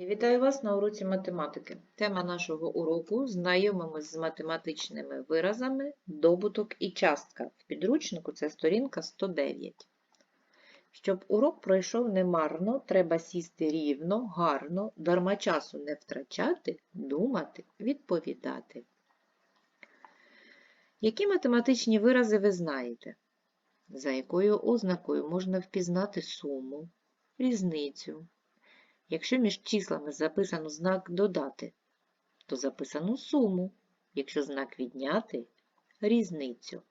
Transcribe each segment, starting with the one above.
Я вітаю вас на уроці математики. Тема нашого уроку знайомимось з математичними виразами, добуток і частка. В підручнику це сторінка 109. Щоб урок пройшов немарно, треба сісти рівно, гарно, дарма часу не втрачати, думати, відповідати. Які математичні вирази ви знаєте? За якою ознакою можна впізнати суму, різницю? Якщо між числами записано знак додати, то записано суму, якщо знак відняти різницю.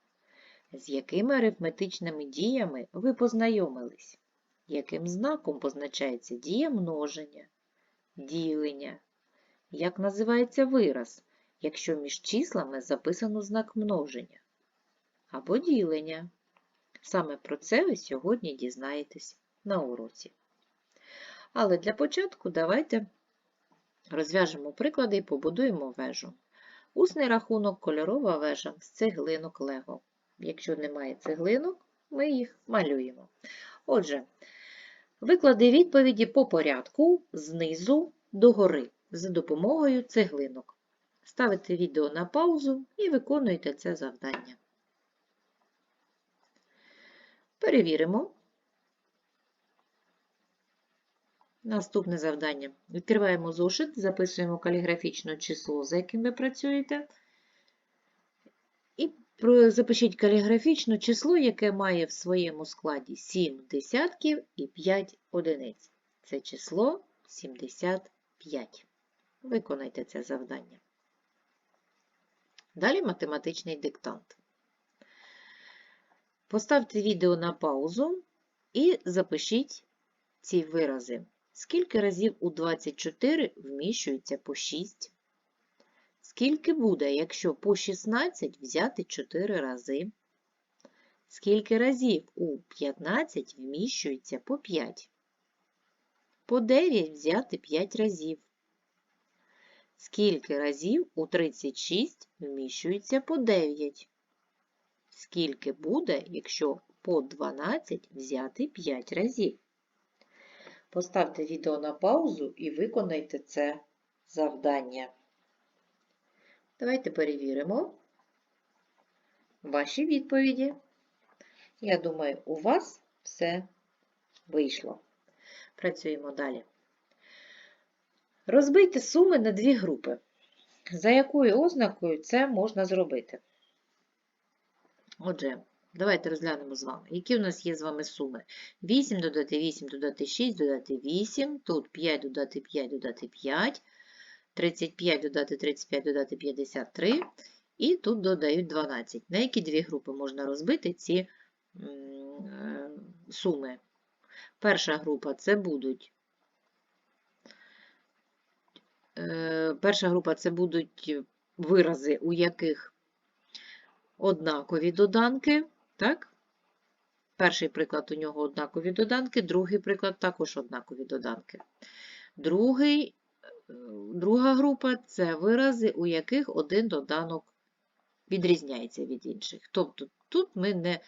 З якими арифметичними діями ви познайомились? Яким знаком позначається дія множення, ділення? Як називається вираз, якщо між числами записано знак множення або ділення? Саме про це ви сьогодні дізнаєтесь на уроці. Але для початку давайте розв'яжемо приклади і побудуємо вежу. Усний рахунок кольорова вежа з цеглинок Лего. Якщо немає цеглинок, ми їх малюємо. Отже, виклади відповіді по порядку знизу до гори за допомогою цеглинок. Ставите відео на паузу і виконуйте це завдання. Перевіримо. Наступне завдання. Відкриваємо зошит, записуємо каліграфічне число, за яким ви працюєте. І запишіть каліграфічне число, яке має в своєму складі 7 десятків і 5 одиниць. Це число 75. Виконайте це завдання. Далі математичний диктант. Поставте відео на паузу і запишіть ці вирази. Скільки разів у 24 вміщується по 6? Скільки буде, якщо по 16 взяти 4 рази? Скільки разів у 15 вміщується по 5? По 9 взяти 5 разів. Скільки разів у 36 вміщується по 9? Скільки буде, якщо по 12 взяти 5 разів? Поставте відео на паузу і виконайте це завдання. Давайте перевіримо ваші відповіді. Я думаю, у вас все вийшло. Працюємо далі. Розбийте суми на дві групи. За якою ознакою це можна зробити? Отже, Давайте розглянемо з вами, які у нас є з вами суми. 8 додати 8, додати 6, додати 8, тут 5 додати 5, додати 5, 35 додати 35, додати 53, і тут додають 12. На які дві групи можна розбити ці е, суми? Перша група це будуть. Е, перша група це будуть вирази, у яких однакові доданки. Так? Перший приклад у нього однакові доданки, другий приклад також однакові доданки. Другий, е, Друга група це вирази, у яких один доданок відрізняється від інших. Тобто тут ми не,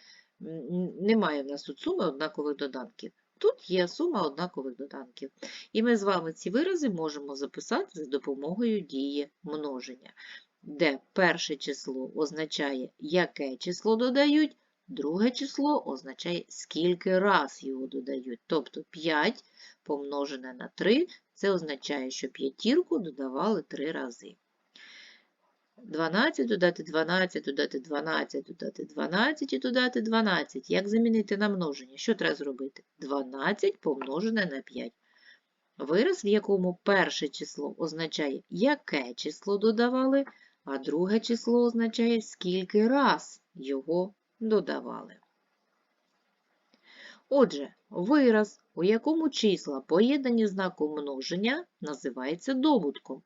немає в нас тут суми однакових доданків. Тут є сума однакових доданків. І ми з вами ці вирази можемо записати за допомогою дії множення, де перше число означає, яке число додають, Друге число означає, скільки раз його додають. Тобто 5 помножене на 3, це означає, що п'ятірку додавали 3 рази. 12 додати 12, додати 12, додати 12 і додати 12. Як замінити на множення? Що треба зробити? 12 помножене на 5. Вираз, в якому перше число означає, яке число додавали, а друге число означає, скільки раз його додавали. Отже, вираз, у якому числа поєднані знаком множення, називається добутком.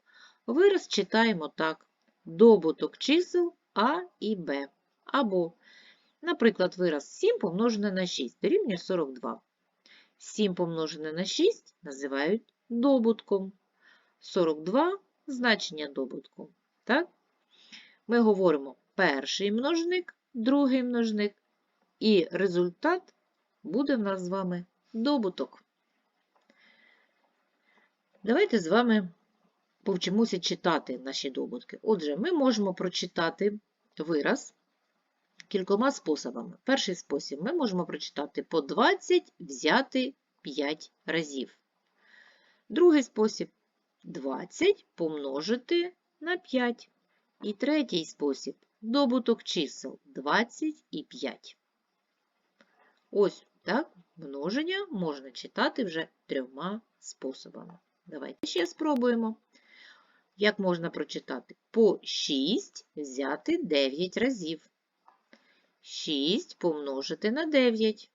Вираз читаємо так: добуток чисел А і Б. Або, наприклад, вираз 7 помножене на 6 дорівнює 42. 7 помножене на 6 називають добутком. 42 значення добутку. Так? Ми говоримо перший множник другий множник, і результат буде в нас з вами добуток. Давайте з вами повчимося читати наші добутки. Отже, ми можемо прочитати вираз кількома способами. Перший спосіб ми можемо прочитати по 20 взяти 5 разів. Другий спосіб 20 помножити на 5. І третій спосіб добуток чисел 20 і 5. Ось так множення можна читати вже трьома способами. Давайте ще спробуємо. Як можна прочитати? По 6 взяти 9 разів. 6 помножити на 9.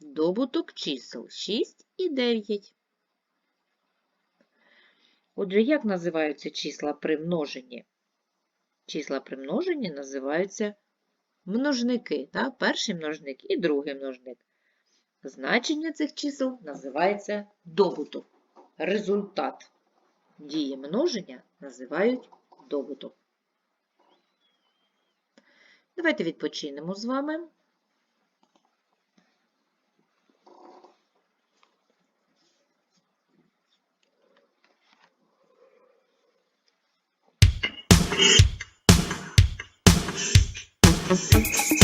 Добуток чисел 6 і 9. Отже, як називаються числа при множенні? Числа примноженні називаються множники. Так? Перший множник і другий множник. Значення цих чисел називається добуток. Результат дії множення називають добуток. Давайте відпочинемо з вами. you fixed.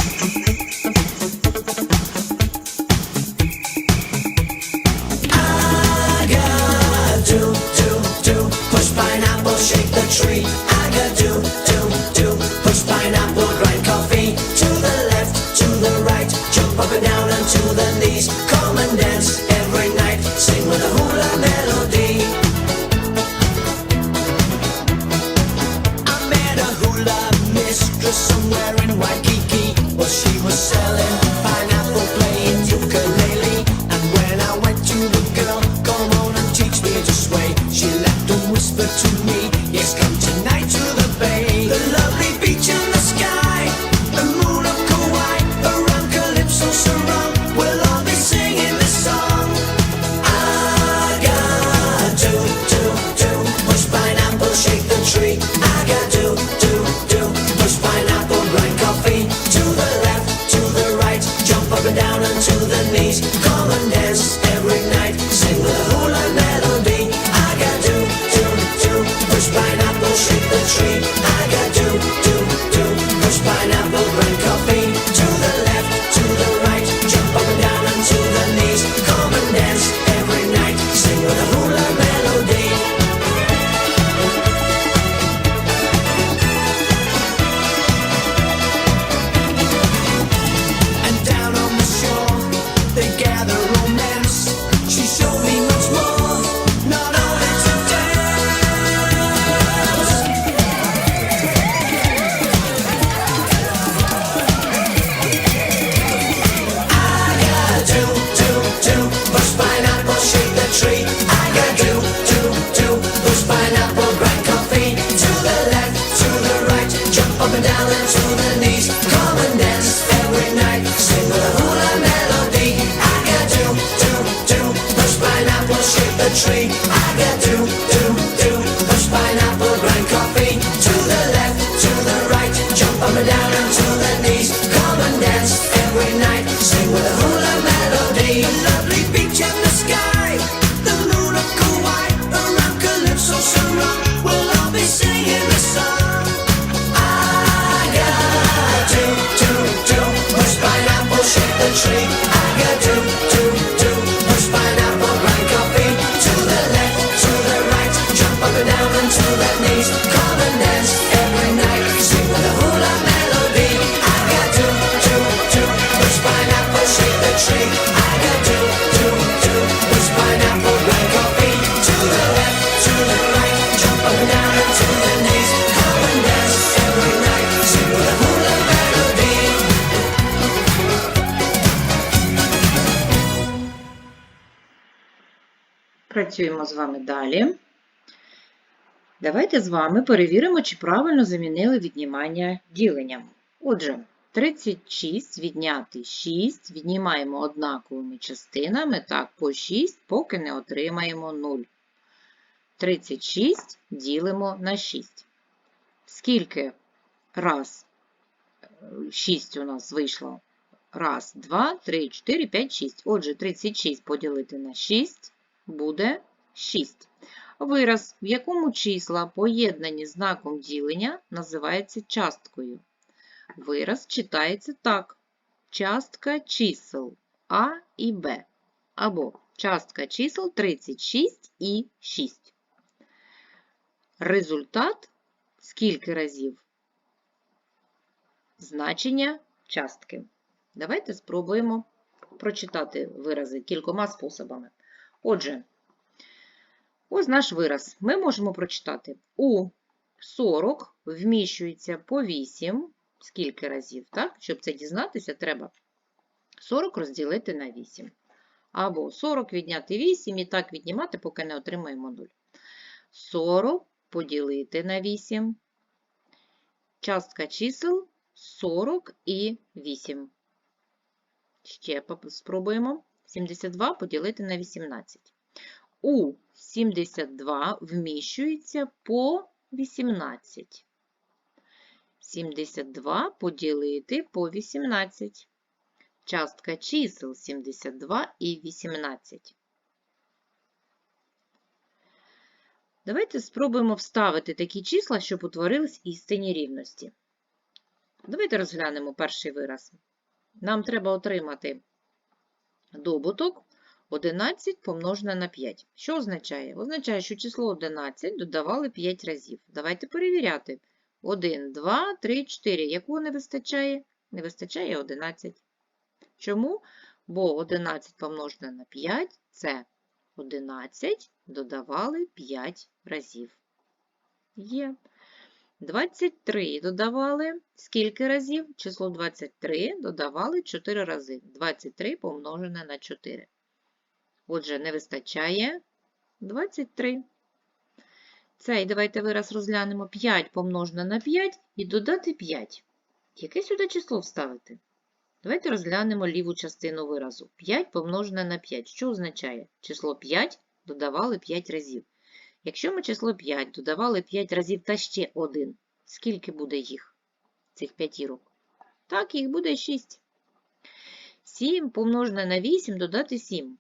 shake. працюємо з вами далі. Давайте з вами перевіримо, чи правильно замінили віднімання діленням. Отже, 36 відняти 6, віднімаємо однаковими частинами, так, по 6, поки не отримаємо 0. 36 ділимо на 6. Скільки раз 6 у нас вийшло? Раз, два, три, чотири, п'ять, шість. Отже, 36 поділити на 6 буде 6. Вираз, в якому числа поєднані знаком ділення, називається часткою. Вираз читається так: частка чисел А і Б. Або частка чисел 36 і 6. Результат скільки разів? Значення частки. Давайте спробуємо прочитати вирази кількома способами. Отже, ось наш вираз. Ми можемо прочитати у 40 вміщується по 8. Скільки разів, так? Щоб це дізнатися, треба 40 розділити на 8. Або 40 відняти 8 і так віднімати, поки не отримаємо 0. 40 поділити на 8. Частка чисел 40 і 8. Ще спробуємо. 72 поділити на 18. У 72 вміщується по 18. 72 поділити по 18. Частка чисел 72 і 18. Давайте спробуємо вставити такі числа, щоб утворились істинні рівності. Давайте розглянемо перший вираз. Нам треба отримати добуток 11 помножене на 5. Що означає? Означає, що число 11 додавали 5 разів. Давайте перевіряти. 1, 2, 3, 4. Якого не вистачає? Не вистачає 11. Чому? Бо 11 помножене на 5 це 11 додавали 5 разів. Є. 23 додавали скільки разів? Число 23 додавали 4 рази. 23 помножене на 4. Отже, не вистачає 23. Цей давайте вираз розглянемо 5 помножене на 5 і додати 5. Яке сюди число вставити? Давайте розглянемо ліву частину виразу. 5 помножене на 5. Що означає? Число 5 додавали 5 разів. Якщо ми число 5 додавали 5 разів та ще 1, скільки буде їх, цих п'ятірок? Так, їх буде 6. 7 помножене на 8 додати 7.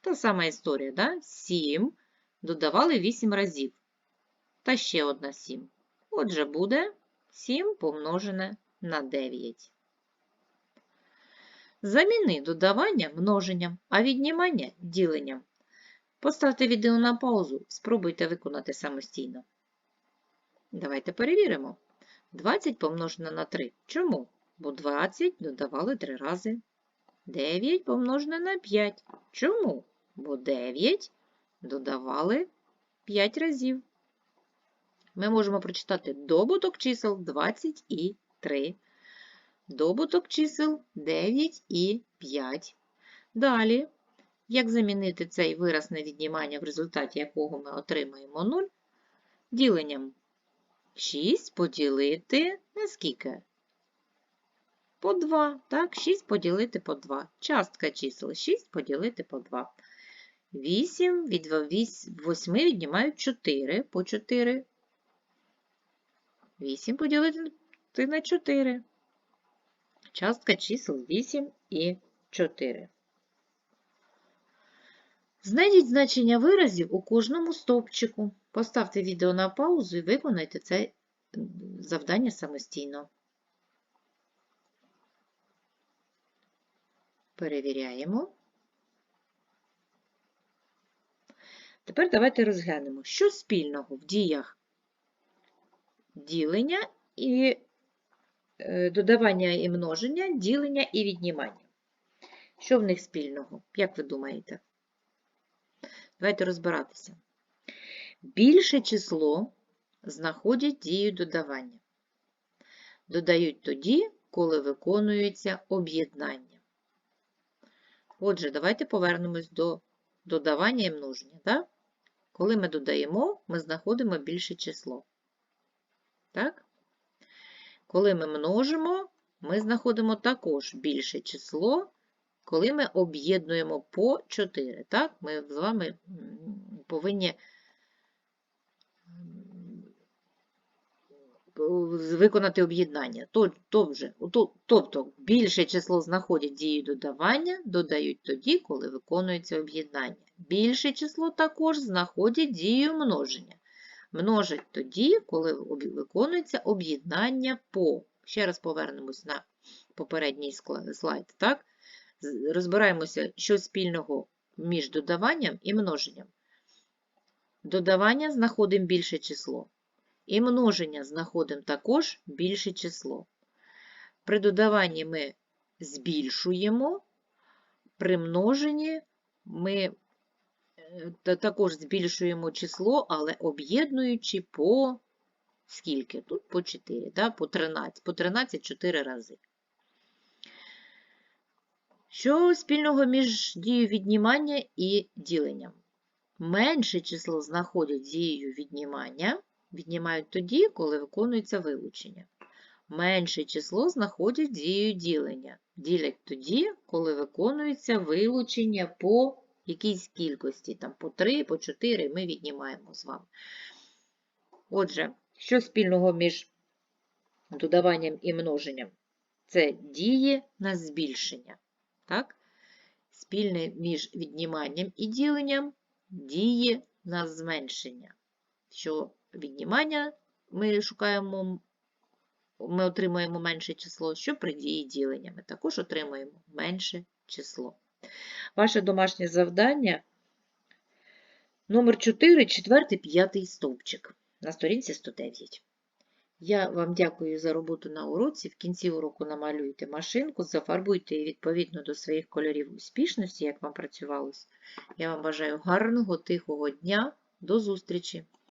Та сама історія, да? 7 додавали 8 разів. Та ще одна 7. Отже, буде 7 помножене на 9. Заміни додавання множенням, а віднімання діленням. Поставте відео на паузу, спробуйте виконати самостійно. Давайте перевіримо. 20 помножено на 3. Чому? Бо 20 додавали 3 рази. 9 помножено на 5. Чому? Бо 9 додавали 5 разів. Ми можемо прочитати добуток чисел 20 і 3. Добуток чисел 9 і 5. Далі, як замінити цей вираз на віднімання, в результаті якого ми отримаємо 0, діленням 6 поділити на скільки? По 2. Так, 6 поділити по 2. Частка чисел 6 поділити по 2. 8 від 8 віднімають 4 по 4. 8 поділити на 4. Частка чисел 8 і 4. Знайдіть значення виразів у кожному стовпчику. Поставте відео на паузу і виконайте це завдання самостійно. Перевіряємо. Тепер давайте розглянемо, що спільного в діях ділення і е, додавання і множення, ділення і віднімання. Що в них спільного? Як ви думаєте? Давайте розбиратися. Більше число знаходять дію додавання. Додають тоді, коли виконується об'єднання. Отже, давайте повернемось до додавання і множення. Так? Коли ми додаємо, ми знаходимо більше число. Так? Коли ми множимо, ми знаходимо також більше число, коли ми об'єднуємо по 4. Так? Ми з вами повинні виконати об'єднання. Тобто більше число знаходять дію додавання, додають тоді, коли виконується об'єднання. Більше число також знаходять дією множення. Множать тоді, коли виконується об'єднання по. Ще раз повернемось на попередній слайд. Так? Розбираємося, що спільного між додаванням і множенням. Додавання знаходимо більше число. І множення знаходимо також більше число. При додаванні ми збільшуємо, при множенні ми е, також збільшуємо число, але об'єднуючи по скільки? Тут по 4, да? по 13, по 13 4 рази. Що спільного між дією віднімання і діленням? Менше число знаходять дією віднімання, віднімають тоді, коли виконується вилучення. Менше число знаходять дією ділення. Ділять тоді, коли виконується вилучення по якійсь кількості, там по 3, по 4 ми віднімаємо з вами. Отже, що спільного між додаванням і множенням? Це діє на збільшення. Так? Спільне між відніманням і діленням діє на зменшення. Що віднімання ми шукаємо, ми отримуємо менше число, що при дії ділення ми також отримуємо менше число. Ваше домашнє завдання номер 4, 4, 5 стовпчик на сторінці 109. Я вам дякую за роботу на уроці. В кінці уроку намалюйте машинку, зафарбуйте її відповідно до своїх кольорів успішності, як вам працювалось. Я вам бажаю гарного, тихого дня. До зустрічі!